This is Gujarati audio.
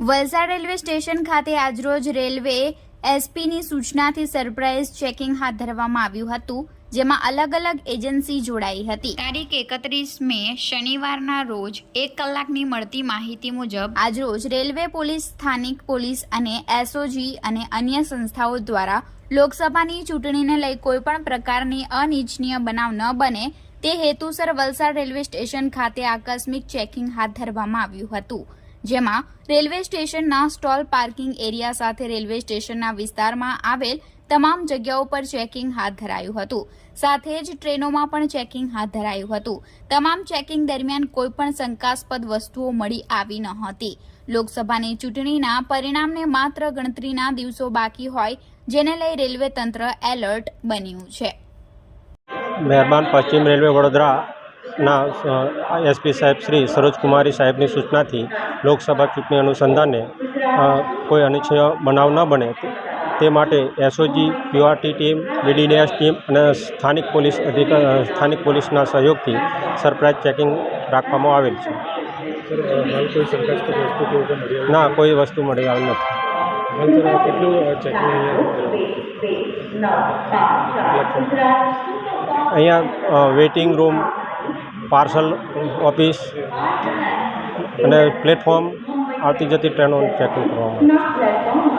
વલસાડ રેલવે સ્ટેશન ખાતે આજરોજ રેલવે એસપીની સૂચનાથી સરપ્રાઇઝ ચેકિંગ હાથ ધરવામાં આવ્યું હતું જેમાં અલગ અલગ એજન્સી જોડાઈ હતી. તારીખ એકત્રીસ મે શનિવારના રોજ એક કલાકની મળતી માહિતી મુજબ આજરોજ રેલવે પોલીસ સ્થાનિક પોલીસ અને એસઓજી અને અન્ય સંસ્થાઓ દ્વારા લોકસભાની ચૂંટણીને લઈ કોઈપણ પ્રકારની અનિચ્છનીય બનાવ ન બને તે હેતુસર વલસાડ રેલવે સ્ટેશન ખાતે આકસ્મિક ચેકિંગ હાથ ધરવામાં આવ્યું હતું. જેમાં રેલવે સ્ટેશનના સ્ટોલ પાર્કિંગ એરિયા સાથે રેલવે સ્ટેશનના વિસ્તારમાં આવેલ તમામ જગ્યાઓ પર ચેકિંગ હાથ ધરાયું હતું. સાથે જ ટ્રેનોમાં પણ ચેકિંગ હાથ ધરાયું હતું. તમામ ચેકિંગ દરમિયાન કોઈ પણ શંકાસ્પદ વસ્તુઓ મળી આવી ન હતી. લોકસભાની ચૂંટણીના પરિણામને માત્ર ગણતરીના દિવસો બાકી હોય, જેને લઈ રેલવે તંત્ર એલર્ટ બન્યું છે. મહેરબાન પશ્ચિમ રેલવે વડોદરાના એસપી સાહેબ શ્રી સરોજકુમારી સાહેબની સૂચનાથી લોકસભા ચૂંટણી અનુસંધાને કોઈ અનિચ્છનીય બનાવ ન બને. તે માટે SOG PRT team DDS team અને સ્થાનિક પોલીસ અધિકાર સ્થાનિક પોલીસના સહયોગથી સરપ્રાઇઝ ચેકિંગ રાખવામાં આવેલ છે. ના કોઈ વસ્તુ મળી આવી નથી. અહીંયા વેઇટિંગ રૂમ પાર્સલ ઓફિસ અને પ્લેટફોર્મ આવતી જતી ટ્રેનો ચેકિંગ કરવામાં